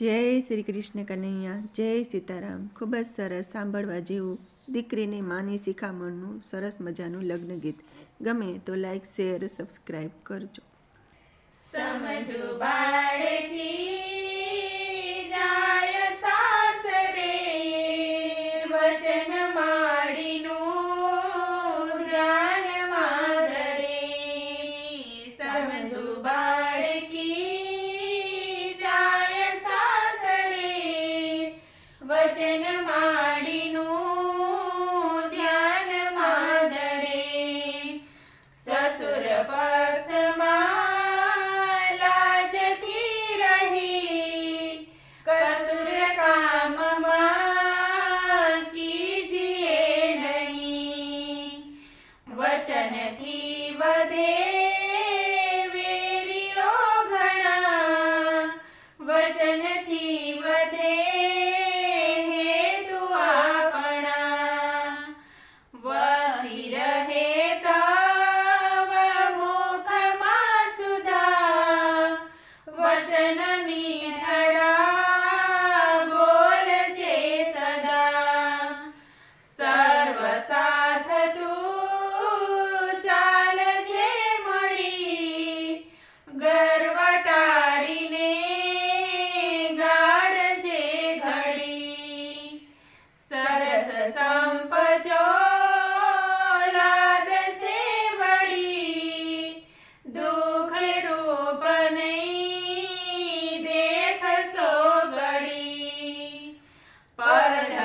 જય શ્રી કૃષ્ણ કનૈયા, જય સીતારામ. ખૂબ જ સરસ સાંભળવા જેવું દીકરીને માની શિખામણનું સરસ મજાનું લગ્ન ગીત. ગમે તો લાઈક શેર સબસ્ક્રાઈબ કરજો. સમજો બાળકી de Bye. Bye.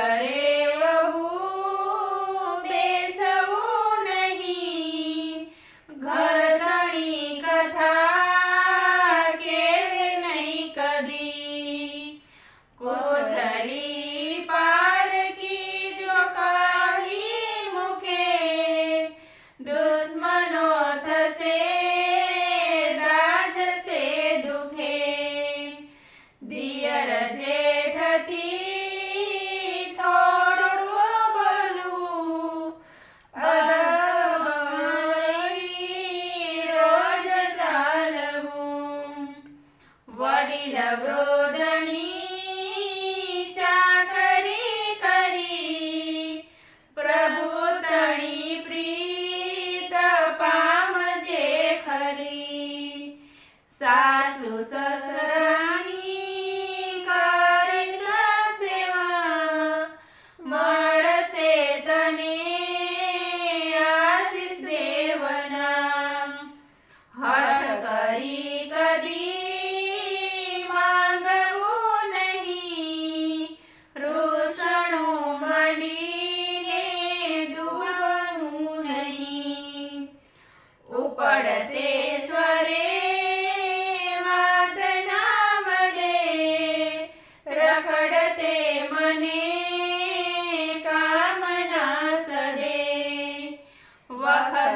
સાસુ સસ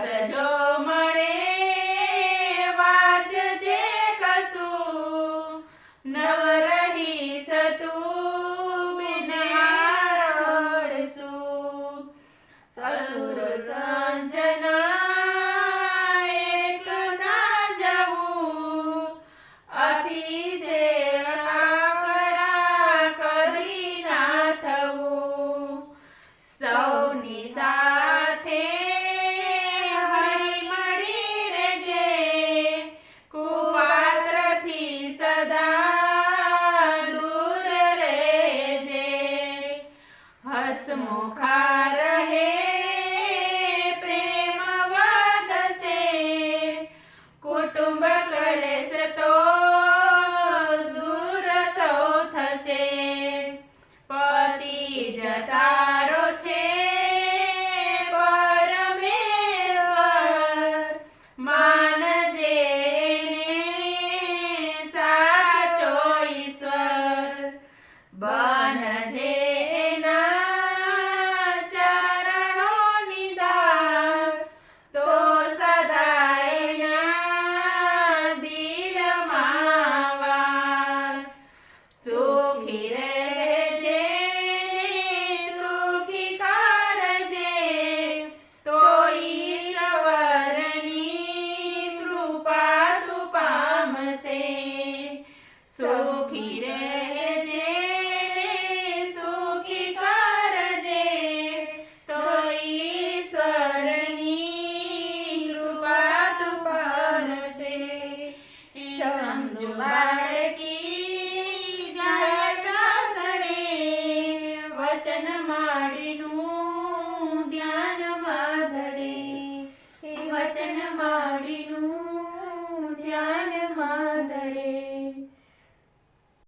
the joy.